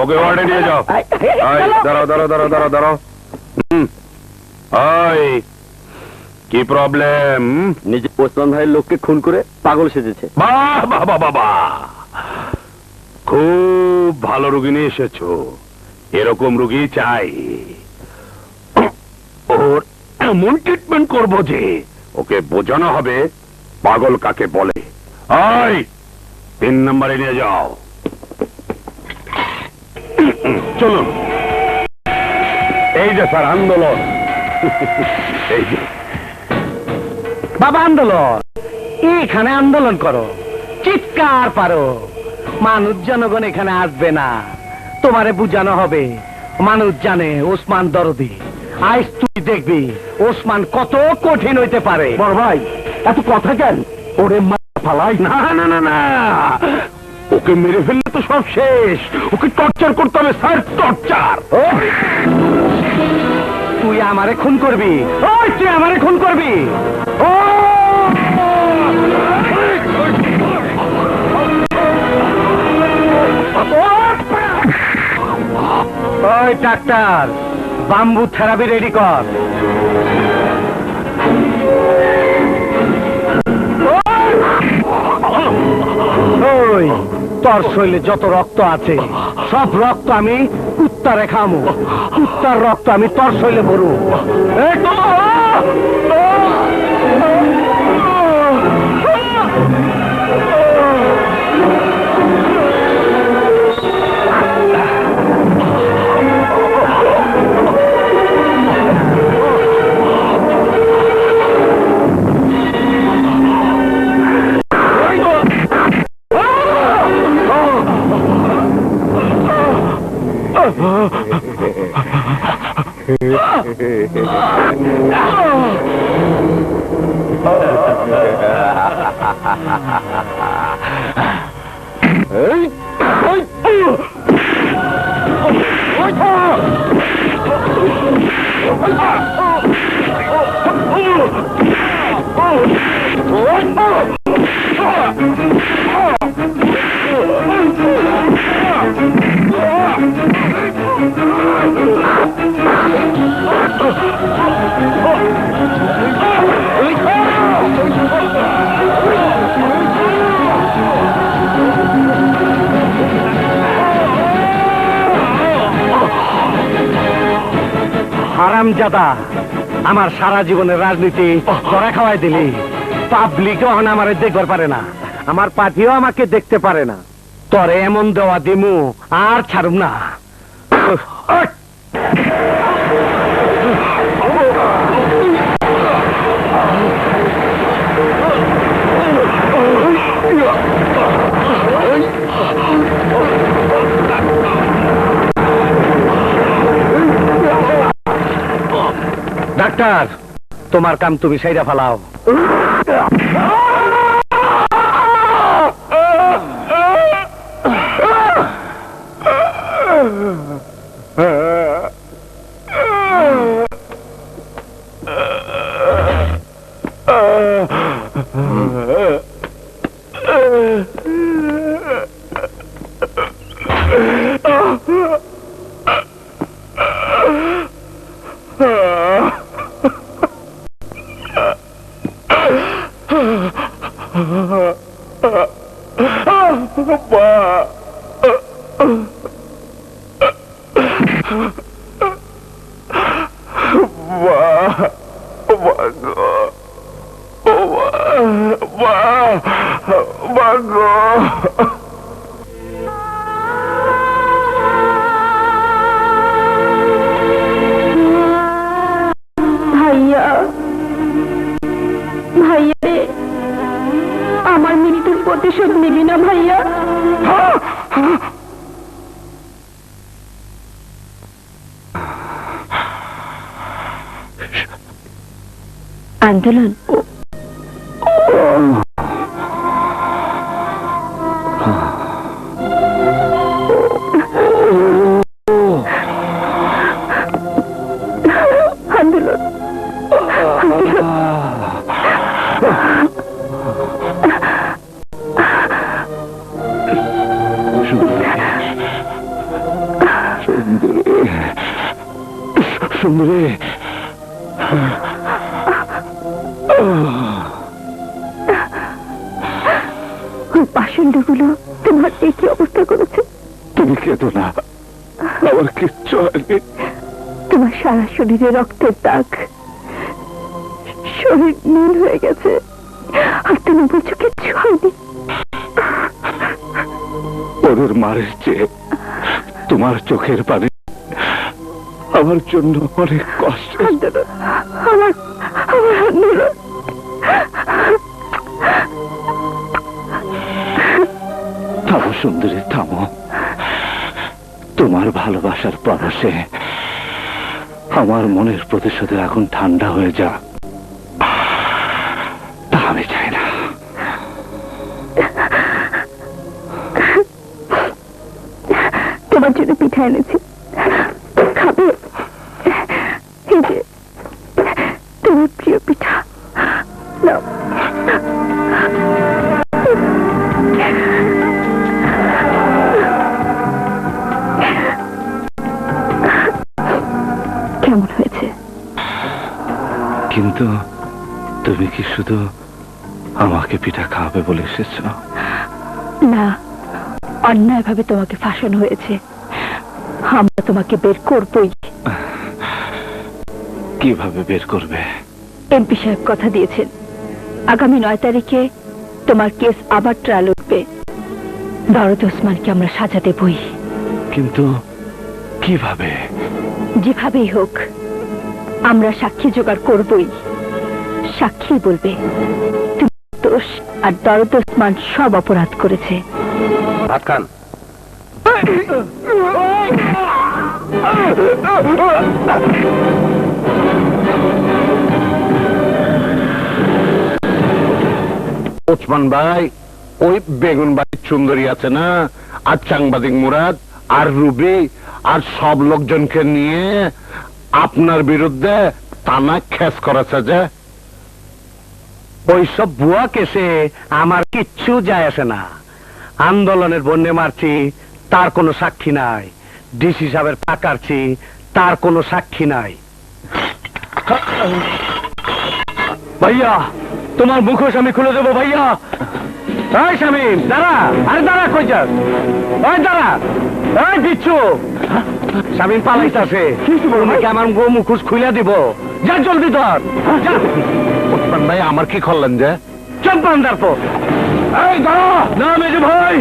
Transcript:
ওকে ওয়ার্ডে নিয়ে যাও। দাঁড়াও দাঁড়াও দাঁড়াও দাঁড়াও দাঁড়াও। কি প্রবলেম নিজে ওসমান ভাইয়ের লোককে খুন করে পাগল সেজেছে। খুব ভালো রুগী নিয়ে এসেছ। এরকম রুগী চাই। ওর এমন ট্রিটমেন্ট করব যে ওকে বোঝানো হবে পাগল কাকে বলে? তিন নম্বরে নিয়ে যাও। চলুন। এই যে স্যার আন্দোলন। এই যে। বাবা আন্দোলন। এখানে আন্দোলন করো। চিৎকার পারো। মানুষ জনগণ এখানে আসবে না। তোমারে বুঝানো হবে। মানুষ জানে ওসমান দরদি। আজ তুই দেখবি ওসমান কত কঠিন হইতে পারে। বড় ভাই এত কথা কেন? ওরে ফালাই না না না না। ওকে মেরে ফেললে তো সব শেষ। ওকে টর্চার করতে হবে, স্যার টর্চার তুই আমারে খুন করবি। ওই, তুই আমারে খুন করবি। ও ডাক্তার বাম্বু থেরাপি রেডি কর। তোর শরীরে যত রক্ত আছে, সব রক্ত আমি কুত্তারে খামো। কুত্তার রক্ত আমি তোর শরীরে ভরু এই হারামজাদা, আমার সারা জীবনের রাজনীতি ধরা খাওয়াই দিলি। পাবলিকও হন আমারে দেখবার পারে না। আমার পার্টিও আমাকে দেখতে পারে না। তরে এমন দেওয়া দিমু, আর ছাড়ুম না। তোমার কাম তুমি সাইরা ফালাও। ভাইয়া প্রতিশোধ নিবি না ভাইয়া। আন্দোলন? আন্দোলন সুন্দরী। ওই পাষণ্ডগুলো তোমার একই অবস্থা করেছে। তুমি কেঁদো না। আমার কিচ্ছু হয়নি। তোমার সারা শরীরে রক্তের দাগ। শরীর নীল হয়ে গেছে। আর তুমি বলছো কিচ্ছু হয়নি। ওদের মারের চেয়ে তোমার চোখের পানি আমার জন্য অনেক কষ্ট। আমার আমার থামো সুন্দরী থামো। তোমার ভালোবাসার পরশে আমার মনের প্রতিশোধে এখন ঠান্ডা হয়ে যা। তা আমি চাই না। তোমার জন্য পিঠা এনেছি। কিন্তু তুমি কি শুধু আমাকে পিঠা খাওয়াবে বলে এসেছ? না অন্যায়ভাবে তোমাকে ফাঁসানো হয়েছে। আমরা তোমাকে বের করবই। কীভাবে বের করবে? এমপি সাহেব কথা দিয়েছেন। আগামী নয় তারিখে তোমার কেস আবার ট্রায়াল উঠবে। দরদ ওসমানকে আমরা সাজা দেবই। কিন্তু কীভাবে? যেভাবেই হোক আমরা সাক্ষী জোগাড় করবই। সাক্ষী বলবে, তুমি দোষ আর দরদ ওসমান সব অপরাধ করেছে। ওসমান ভাই, ওই বেগুন বাড়ির সুন্দরী আছে না? আর সাংবাদিক মুরাদ, আর রুবি, আর সব লোকজনকে নিয়ে আপনার বিরুদ্ধে টানা খেস করেছে যে? ওইসব বুয়া কেসে আমার কিচ্ছু যায় আসে না। আন্দোলনের বন্যে মারছি, তার কোনো সাক্ষী নাই। ডিসি সাহেবের টাকারছি তার কোনো সাক্ষী নাই। ভাইয়া, তোমার মুখোশ আমি খুলে দেবো, ভাইয়া। এই শামিম দাঁড়া আরে দাঁড়া কই যাস? ওই দাঁড়া ওই দিচ্ছু শামিম পালাইতাছে। তোমাকে আমার গো মুখোশ খুলে দিব? যা জলদি ধর। যা। ওসমান ভাই আমার কি করলেন যে? চম্পান দাঁড়পো এই দাঁড়া। না মেজু ভাই।